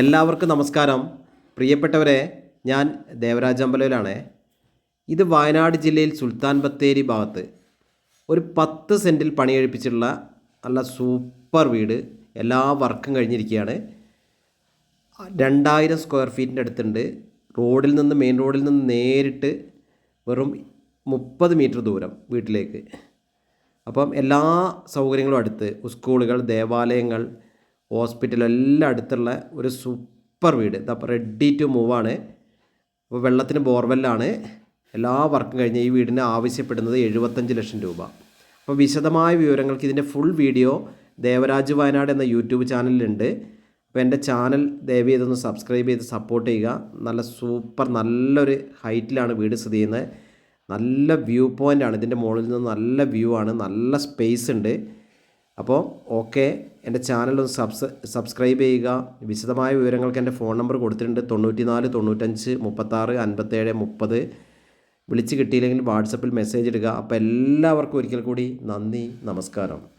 എല്ലാവർക്കും നമസ്കാരം. പ്രിയപ്പെട്ടവരെ ഞാൻ ദേവരാജമ്പലയിലാണ് ഇത് വയനാട് ജില്ലയിൽ സുൽത്താൻ ബത്തേരി ഭാഗത്ത് ഒരു പത്ത് സെന്റിൽ പണിയെഴുപ്പിച്ചിട്ടുള്ള നല്ല സൂപ്പർ വീട്. എല്ലാ വർക്കും കഴിഞ്ഞിരിക്കുകയാണ്. രണ്ടായിരം സ്ക്വയർ ഫീറ്റിന്റെ അടുത്തുണ്ട്. റോഡിൽ നിന്ന് മെയിൻ റോഡിൽ നിന്ന് നേരിട്ട് വെറും മുപ്പത് മീറ്റർ ദൂരം വീട്ടിലേക്ക്. അപ്പം എല്ലാ സൗകര്യങ്ങളും അടുത്ത്. സ്കൂളുകൾ ദേവാലയങ്ങൾ ഹോസ്പിറ്റൽ എല്ലാം അടുത്തുള്ള ഒരു സൂപ്പർ വീട്. ഇതപ്പോൾ റെഡി ടു മൂവ് ആണ്. അപ്പോൾ വെള്ളത്തിന് ബോർവെല്ലാണ്. എല്ലാ വർക്കും കഴിഞ്ഞ് ഈ വീടിന് ആവശ്യപ്പെടുന്നത് എഴുപത്തഞ്ച് ലക്ഷം രൂപ. അപ്പോൾ വിശദമായ വിവരങ്ങൾക്ക് ഇതിന്റെ ഫുൾ വീഡിയോ ദേവരാജ് വയനാട് എന്ന യൂട്യൂബ് ചാനലിലുണ്ട്. അപ്പോൾ എന്റെ ചാനൽ ദയവ് ചെയ്തൊന്ന് സബ്സ്ക്രൈബ് ചെയ്ത് സപ്പോർട്ട് ചെയ്യുക. നല്ല സൂപ്പർ നല്ലൊരു ഹൈറ്റിലാണ് വീട് സ്ഥിതി ചെയ്യുന്നത്. നല്ല വ്യൂ പോയിന്റ് ആണ്. ഇതിന്റെ മുകളിൽ നിന്ന് നല്ല വ്യൂ ആണ്. നല്ല സ്പേസ് ഉണ്ട്. അപ്പോൾ ഓക്കെ എന്റെ ചാനൽ ഒന്ന് സബ്സ് സബ്സ്ക്രൈബ് ചെയ്യുക. വിശദമായ വിവരങ്ങൾക്ക് എന്റെ ഫോൺ നമ്പർ കൊടുത്തിട്ടുണ്ട്. തൊണ്ണൂറ്റി നാല് തൊണ്ണൂറ്റഞ്ച് മുപ്പത്താറ് അൻപത്തേഴ് മുപ്പത്. വിളിച്ച് കിട്ടിയില്ലെങ്കിൽ വാട്സപ്പിൽ മെസ്സേജ് ഇടുക. അപ്പോൾ എല്ലാവർക്കും ഒരിക്കൽ കൂടി നന്ദി നമസ്കാരം.